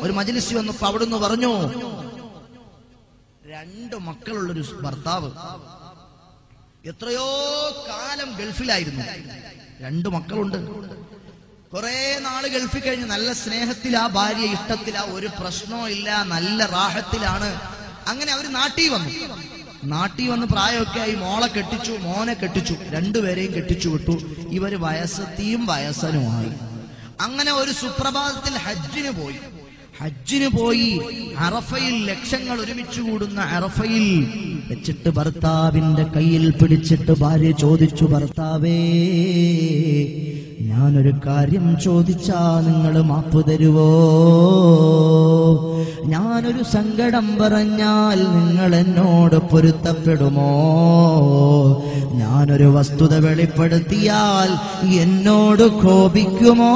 ഒരു മജിലിസി വന്നപ്പോ അവിടുന്ന് പറഞ്ഞു രണ്ട് മക്കളുള്ളൊരു ഭർത്താവ് എത്രയോ കാലം ഗൾഫിലായിരുന്നു. രണ്ട് മക്കളുണ്ട്. കുറെ നാൾ ഗൾഫിൽ കഴിഞ്ഞ് നല്ല സ്നേഹത്തിലാ ഭാര്യ ഇഷ്ടത്തിലാ ഒരു പ്രശ്നവും ഇല്ല നല്ല റാഹത്തിലാണ്. അങ്ങനെ അവർ നാട്ടിൽ വന്നു. നാട്ടിൽ വന്ന് പ്രായമൊക്കെ ആയി മോളെ കെട്ടിച്ചു മോനെ കെട്ടിച്ചു രണ്ടുപേരെയും കെട്ടിച്ചു വിട്ടു. ഇവർ വയസ്സത്തിയും വയസ്സനുമായി. അങ്ങനെ ഒരു സുപ്രഭാതത്തിൽ ഹജ്ജിന് പോയി. ഹജ്ജിന് പോയി അറഫയിൽ ലക്ഷങ്ങൾ ഒരുമിച്ച് കൂടുന്ന അറഫയിൽ വെച്ചിട്ട് ഭർത്താവിന്റെ കയ്യിൽ പിടിച്ചിട്ട് ഭാര്യ ചോദിച്ചു ഭർത്താവേ ഞാനൊരു കാര്യം ചോദിച്ചാ നിങ്ങൾ മാപ്പ് തരുവോ? ഞാനൊരു സങ്കടം പറഞ്ഞാൽ നിങ്ങൾ എന്നോട് പൊരുത്തപ്പെടുമോ? ഞാനൊരു വസ്തുത വെളിപ്പെടുത്തിയാൽ എന്നോട് കോപിക്കുമോ?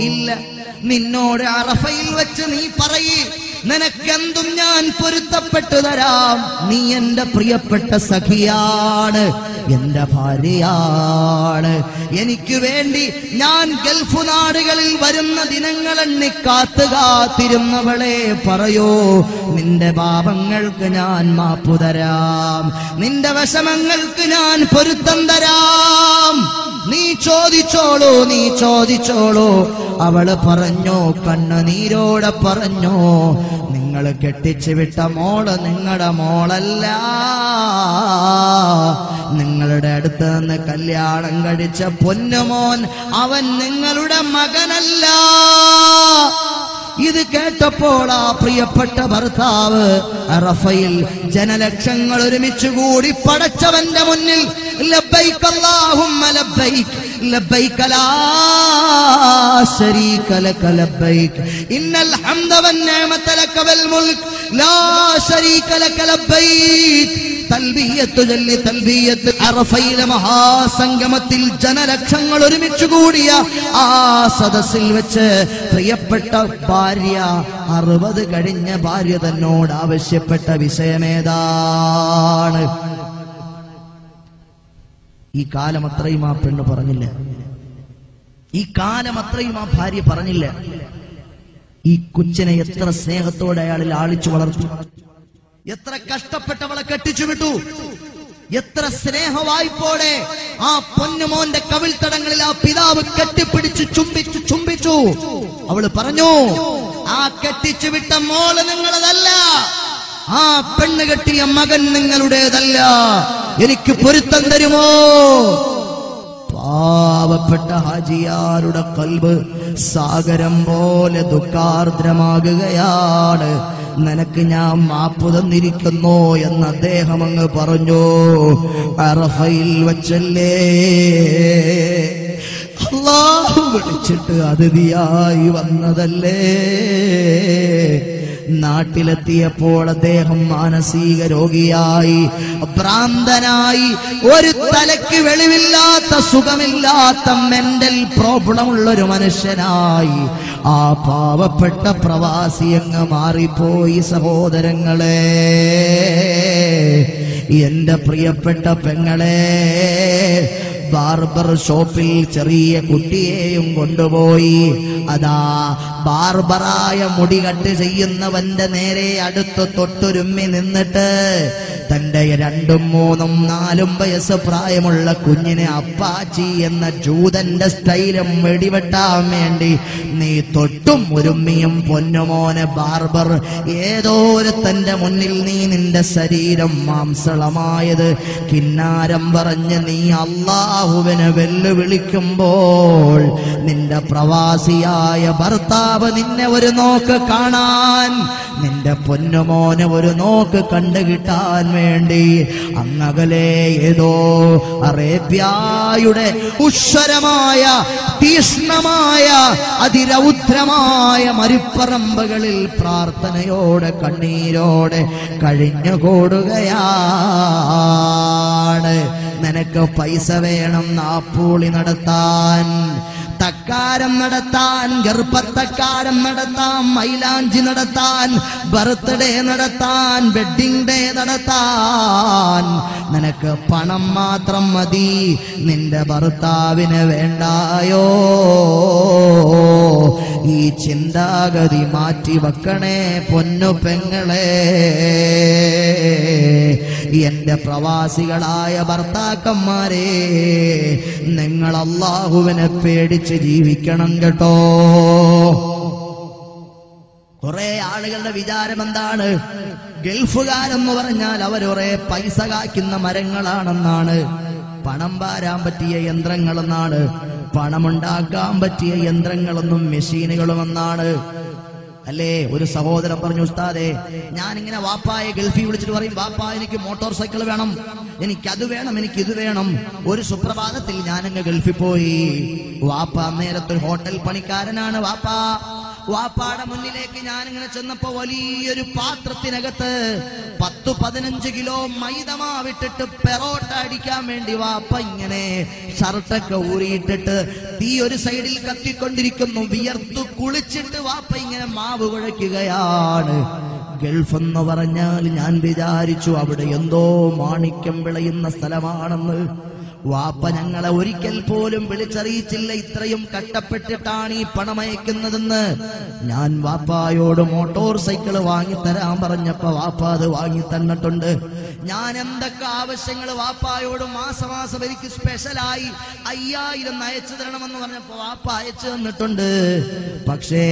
ഇല്ല നിന്നോട് അറഫയിൽ വെച്ച് നീ പറയേ. നിനക്കെന്തും ഞാൻ പൊരുത്തപ്പെട്ടു തരാം. നീ എന്റെ പ്രിയപ്പെട്ട സഖിയാണ്. എന്റെ ഭാര്യയാണ്. എനിക്ക് വേണ്ടി ഞാൻ ഗൾഫ് നാടുകളിൽ വരുന്ന ദിനങ്ങൾ എണ്ണി കാത്തു കാത്തിരുന്നവളെ പറയോ. നിന്റെ പാപങ്ങൾക്ക് ഞാൻ മാപ്പു തരാം. നിന്റെ വിഷമങ്ങൾക്ക് ഞാൻ പൊരുത്തം തരാം. നീ ചോദിച്ചോളൂ നീ ചോദിച്ചോളൂ. അവൾ പറഞ്ഞോ കണ്ണുനീരോടെ പറഞ്ഞോ. നിങ്ങൾ കെട്ടിച്ചു വിട്ട മോൾ നിങ്ങളുടെ മോളല്ല. നിങ്ങളുടെ അടുത്ത് നിന്ന് കല്യാണം കഴിച്ച പൊന്നുമോൻ അവൻ നിങ്ങളുടെ മകനല്ല. കേട്ടപ്പോൾ ആ പ്രിയപ്പെട്ട ഭർത്താവ്. അറഫയിൽ ജനലക്ഷങ്ങൾ ഒരുമിച്ച് കൂടി പടച്ചവന്റെ മുന്നിൽ. അല്ലാഹുമ്മ ഇന്നൽ ഹംദ ലക വൽ ലാ ലക ചൊല്ലി മഹാസംഗമത്തിൽ ജനലക്ഷങ്ങൾ ഒരുമിച്ച് കൂടിയ ആ സദസ്സിൽ വെച്ച് പ്രിയപ്പെട്ട ഭാര്യ അറുപത് കഴിഞ്ഞ ഭാര്യ തന്നോട് ആവശ്യപ്പെട്ട വിഷയമേതാണ്? ഈ കാലം അത്രയും ആ പെണ്ണ് പറഞ്ഞില്ല. ഈ കാലം അത്രയും ആ ഭാര്യ പറഞ്ഞില്ല. ഈ കൊച്ചിനെ എത്ര സ്നേഹത്തോടെ അയാളിൽ ആളിച്ചു വളർത്തി. എത്ര കഷ്ടപ്പെട്ടവളെ കെട്ടിച്ചു വിട്ടു. എത്ര സ്നേഹവായ്പോടെ ആ പൊന്നുമോന്റെ കവിൾത്തടങ്ങളിൽ ആ പിതാവ് കെട്ടിപ്പിടിച്ച് ചുംബിച്ചു ചുംബിച്ചു. അവൾ പറഞ്ഞു ആ കെട്ടിച്ചു വിട്ട മോൾ നിങ്ങളതല്ല. ആ പെണ്ണ് കെട്ടിയ മകൻ നിങ്ങളുടേതല്ല. എനിക്ക് പൊരുത്തം തരുമോ? പാവപ്പെട്ട ഹാജിയാരുടെ കൽബ് സാഗരം പോലെ ദുഃഖാർദ്രമാകുകയാണ്. നിനക്ക് ഞാൻ മാപ്പ് തന്നിരിക്കുന്നു എന്ന് അദ്ദേഹം അങ്ങ് പറഞ്ഞു. അറഫയിൽ വച്ചല്ലേ? അള്ളാഹു വിളിച്ചിട്ട് അതിഥിയായി വന്നതല്ലേ? നാട്ടിലെത്തിയപ്പോൾ അദ്ദേഹം മാനസിക രോഗിയായി. ഭ്രാന്തനായി. ഒരു തലയ്ക്ക് വെളിവില്ലാത്ത സുഖമില്ലാത്ത മെന്റൽ പ്രോബ്ലം ഉള്ള ഒരു മനുഷ്യനായി. ആ പാവപ്പെട്ട പ്രവാസി അങ്ങ് മാറിപ്പോയി സഹോദരങ്ങളെ. എന്റെ പ്രിയപ്പെട്ട പെങ്ങളെ ബാർബർ ഷോപ്പിൽ ചെറിയ കുട്ടിയെയും കൊണ്ടുപോയി. അതാ ബാർബറായ മുടി കട്ട് ചെയ്യുന്നവന്റെ നേരെ അടുത്ത് തൊട്ടുരുമ്മി നിന്നിട്ട് തന്റെ രണ്ടും മൂന്നും നാലും വയസ്സ് പ്രായമുള്ള കുഞ്ഞിനെ അപ്പാച്ചി എന്ന ജൂതന്റെ സ്റ്റൈലും വെടിവെട്ടാൻ വേണ്ടി നീ തൊട്ടും ഒരുമ്മിയും പൊന്നുമോനെ ബാർബർ. ഏതോ ഒരു തന്റെ മുന്നിൽ നീ നിന്റെ ശരീരം മാംസളമായത്. കിന്നാരം പറഞ്ഞ് നീ അള്ളാഹുവിനെ വെല്ലുവിളിക്കുമ്പോൾ നിന്റെ പ്രവാസിയായ ഭർത്താവ് നിന്നെ ഒരു നോക്ക് കാണാൻ നിന്റെ പൊന്നുമോനെ ഒരു നോക്ക് കണ്ടു കിട്ടാൻ വേണ്ടി. അങ്ങകലെ ഏതോ അറേബ്യായുടെ ഉശ്വരമായ തീഷ്ണമായ അതിരൗദ്രമായ മരുപ്പറമ്പുകളിൽ പ്രാർത്ഥനയോടെ കണ്ണീരോടെ കഴിഞ്ഞുകൂടുകയാണ് നിനക്ക് പൈസ വേണം നാപ്പൂളി നടത്താൻ. തക്കാരം നടത്താൻ ഗർഭത്തക്കാരം നടത്താൻ മൈലാഞ്ചി നടത്താൻ ബർത്ത്ഡേ നടത്താൻ വെഡിങ് ഡേ നടത്താൻ. നിനക്ക് പണം മാത്രം മതി നിന്റെ ഭർത്താവിന് വേണ്ടായോ? ഈ ചിന്താഗതി മാറ്റി വെക്കണേ പൊന്നു പെങ്ങളെ. എന്റെ പ്രവാസികളായ ഭർത്താക്കന്മാരെ നിങ്ങൾ അള്ളാഹുവിനെ പേടിച്ച് ജീവിക്കണം കേട്ടോ. കുറെ ആളുകളുടെ വിചാരം എന്താണ്? ഗൾഫുകാരെന്ന് പറഞ്ഞാൽ അവരൊരെ പൈസ കാക്കുന്ന മരങ്ങളാണെന്നാണ്. പണം പാരാൻ പറ്റിയ യന്ത്രങ്ങളെന്നാണ്. പണമുണ്ടാക്കാൻ പറ്റിയ യന്ത്രങ്ങളെന്നും മെഷീനുകളുമെന്നാണ്. അല്ലേ? ഒരു സഹോദരൻ പറഞ്ഞു ഉസ്താദെ ഞാൻ ഇങ്ങനെ വാപ്പായെ ഗൾഫിൽ വിളിച്ചിട്ട് പറയും വാപ്പാ എനിക്ക് മോട്ടോർ സൈക്കിൾ വേണം. എനിക്ക് അത് വേണം എനിക്ക് ഇത് വേണം. ഒരു സുപ്രഭാതത്തിൽ ഞാനങ്ങ് ഗൾഫിൽ പോയി. വാപ്പ നേരത്തെ ഹോട്ടൽ പണിക്കാരനാണ് വാപ്പ. വാപ്പാടെ മുന്നിലേക്ക് ഞാൻ ഇങ്ങനെ ചെന്നപ്പോ വലിയൊരു പാത്രത്തിനകത്ത് പത്ത് പതിനഞ്ച് കിലോ മൈദമാവിട്ടിട്ട് പെറോട്ട അടിക്കാൻ വേണ്ടി വാപ്പ ഇങ്ങനെ ഷർട്ടൊക്കെ ഊരിയിട്ടിട്ട് തീ ഒരു സൈഡിൽ കത്തിക്കൊണ്ടിരിക്കുന്നു. വിയർത്തു കുളിച്ചിട്ട് വാപ്പ ഇങ്ങനെ മാവ് കുഴയ്ക്കുകയാണ്. ഗൾഫ് എന്ന് പറഞ്ഞാൽ ഞാൻ വിചാരിച്ചു അവിടെ എന്തോ മാണിക്യം വിളയുന്ന സ്ഥലമാണെന്ന്. വാപ്പ ഞങ്ങളെ ഒരിക്കൽ പോലും വിളിച്ചറിയിച്ചില്ല. ഇത്രയും കട്ടപ്പെട്ടിട്ടാണ് ഈ പണമയക്കുന്നതെന്ന് ഞാൻ വാപ്പായോട് മോട്ടോർ സൈക്കിൾ വാങ്ങിത്തരാൻ പറഞ്ഞപ്പോ വാപ്പ അത് വാങ്ങി തന്നിട്ടുണ്ട് ഞാൻ എന്തൊക്കെ ആവശ്യങ്ങൾ വാപ്പായോട് മാസമാസം എനിക്ക് സ്പെഷ്യലായി അയ്യായിരം അയച്ചു തരണമെന്ന് പറഞ്ഞപ്പോ വാപ്പ അയച്ചു തന്നിട്ടുണ്ട്. പക്ഷേ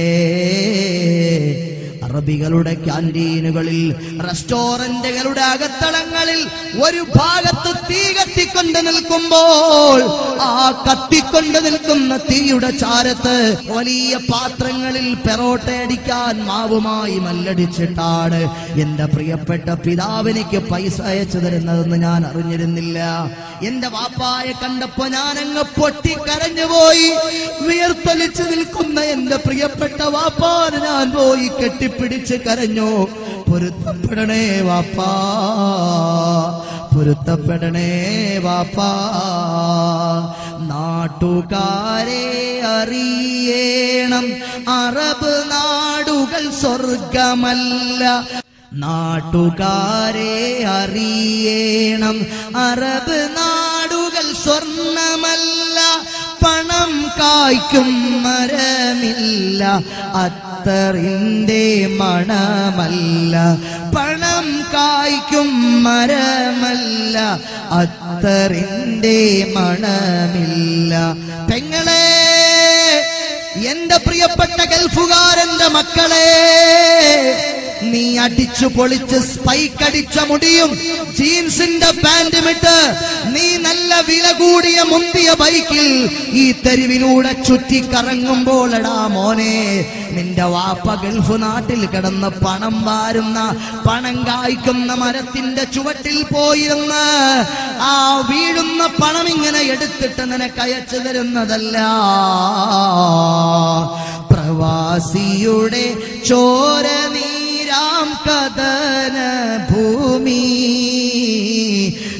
അറബികളുടെ ക്യാന്റീനുകളിൽ റെസ്റ്റോറന്റുകളുടെ അകത്തളങ്ങളിൽ ഒരു ഭാഗത്ത് തീ കത്തിക്കൊണ്ട് നിൽക്കുമ്പോൾ ആ കത്തിക്കൊണ്ട് നിൽക്കുന്ന തീയുടെ ചാരത്ത് വലിയ പാത്രങ്ങളിൽ പെറോട്ടയടിക്കാൻ മാവുമായി മല്ലടിച്ചിട്ടാണ് എന്റെ പ്രിയപ്പെട്ട പിതാവിനിക്ക് പൈസ അയച്ചു തരുന്നതെന്ന് ഞാൻ അറിഞ്ഞിരുന്നില്ല. എന്റെ വാപ്പായെ കണ്ടപ്പോ ഞാൻ അങ്ങ് പൊട്ടിക്കരഞ്ഞുപോയി വിയർത്തൊലിച്ചു നിൽക്കുന്ന എന്റെ പ്രിയപ്പെട്ട വാപ്പാന് ഞാൻ പോയി കെട്ടിപ്പിടിച്ച് കരഞ്ഞു പൊരുത്തപ്പെടണേ വാപ്പാ പൊരുത്തപ്പെടണേ വാപ്പാ നാട്ടുകാരെ അറിയേണം അറബ് നാടുകൾ സ്വർഗമല്ല നാട്ടുകാരെ അറിയേണം അറബ് നാടുകൾ സ്വർണമല്ല പണം കായ്ക്കും മരമില്ല അത്തറിന്റെ മണമല്ല പണം കായ്ക്കും മരമല്ല അത്തറിന്റെ മണമില്ല. പെങ്ങളെ എന്റെ പ്രിയപ്പെട്ട ഗൾഫുകാരന്റെ മക്കളെ നീ അടിച്ചു പൊളിച്ച് സ്പൈക്ക് അടിച്ച മുടിയും ജീൻസിന്റെ പാന്റും ഇട്ട് നീ നല്ല വില കൂടിയ മുന്തിയ ബൈക്കിൽ ഈ തെരുവിലൂടെ ചുറ്റി കറങ്ങുമ്പോൾ എടാ മോനെ. നിന്റെ വാപ്പ ഗൾഫ് നാട്ടിൽ കിടന്ന് പണം വാരുന്ന പണം കായ്ക്കുന്ന മരത്തിന്റെ ചുവട്ടിൽ പോയിരുന്ന് ആ വീഴുന്ന പണം ഇങ്ങനെ എടുത്തിട്ട് നിനക്ക് അയച്ചു തരുന്നതല്ല. പ്രവാസിയുടെ ചോര നീരാം കഥന ഭൂമി.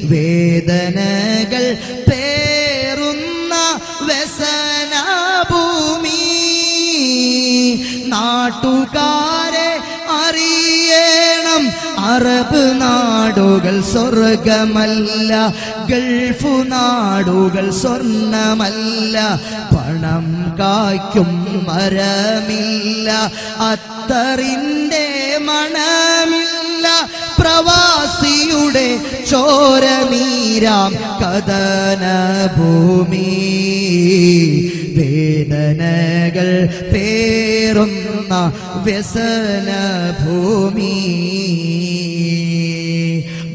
വേദനകൾ പേറുന്ന വ്യസന ഭൂമി. നാട്ടുകാരെ അറിയണം. അറബ് നാടുകൾ സ്വർഗമല്ല ഗൾഫു നാടുകൾ സ്വർണമല്ല. പണം കായ്ക്കും മരമില്ല. അത്തറിന്റെ മണമില്ല പ്രവാസിയുടെ ചോരമീരാം കഥന ഭൂമി വേദനകൾ പേറുന്ന വ്യസന ഭൂമി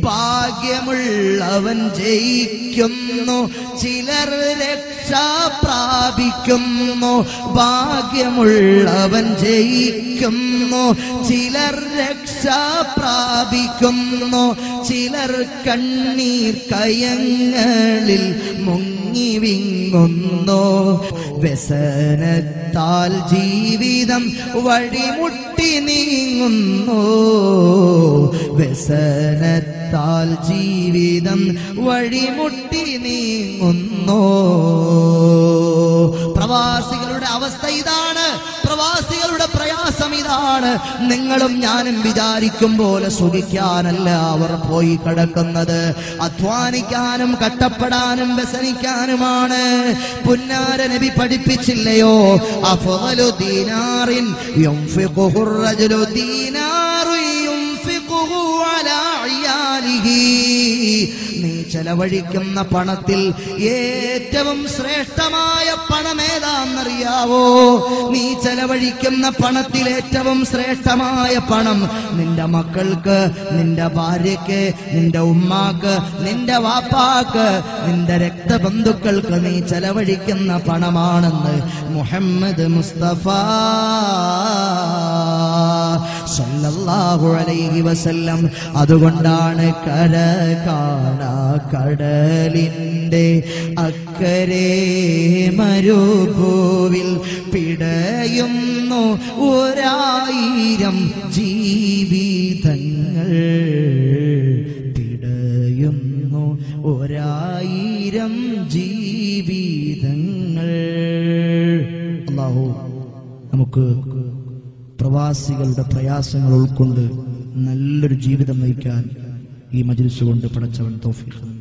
ഭാഗ്യമുള്ളവൻ ജയിക്കുന്നു. ചിലർ രക്ഷ പ്രാപിക്കുന്നു. ഭാഗ്യമുള്ളവൻ ജയിക്കുന്നു. ചിലർ രക്ഷ പ്രാപിക്കുന്നു. ചിലർ കണ്ണീർ കയങ്ങളിൽ മുങ്ങി വിങ്ങുന്നു. വ്യസനത്താൽ ജീവിതം വഴിമുട്ടി നീങ്ങുന്നു. വ്യസനത്താൽ ജീവിതം വഴിമുട്ടി നീങ്ങുന്നു. പ്രവാസികളുടെ അവസ്ഥ ഇതാണ്. പ്രവാസികളുടെ പ്രയാസം ഇതാണ്. നിങ്ങളും ഞാനും വിചാരിക്കും പോലെ സുഖിക്കാനല്ല അവർ പോയി കിടക്കുന്നത്. അധ്വാനിക്കാനും കട്ടപ്പെടാനും വ്യസനിക്കാനുമാണ്. പുന്നാര നബി പഠിപ്പിച്ചില്ലയോ? റജുലു ദീനാറു അലാ അയാലിഹി നീ ചെലവഴിക്കുന്ന പണത്തിൽ ഏറ്റവും ശ്രേഷ്ഠമായ പണം ഏതാണെന്നറിയാവോ? നീ ചെലവഴിക്കുന്ന പണത്തിൽ ഏറ്റവും ശ്രേഷ്ഠമായ പണം നിന്റെ മക്കൾക്ക് നിന്റെ ഭാര്യയ്ക്ക് നിന്റെ ഉമ്മാക്ക് നിന്റെ വാപ്പാക്ക് നിന്റെ രക്തബന്ധുക്കൾക്ക് നീ ചെലവഴിക്കുന്ന പണമാണെന്ന് മുഹമ്മദ് മുസ്തഫ സല്ലല്ലാഹു അലൈഹി വസല്ലം അതുകൊണ്ടാണ് കര കാണ കടലിന്റെ അക്കരെ മരുഭൂവിൽ പിടയുന്നു ഒരായിരം ജീവിതങ്ങൾ. പിടയുന്നു ഒരായിരം ജീവിതങ്ങൾ. നമുക്ക് പ്രവാസികളുടെ പ്രയാസങ്ങൾ ഉൾക്കൊണ്ട് നല്ലൊരു ജീവിതം നയിക്കാൻ ഈ മജിൽസ് കൊണ്ട് പടച്ചവൻ തോഫിക്കുന്നു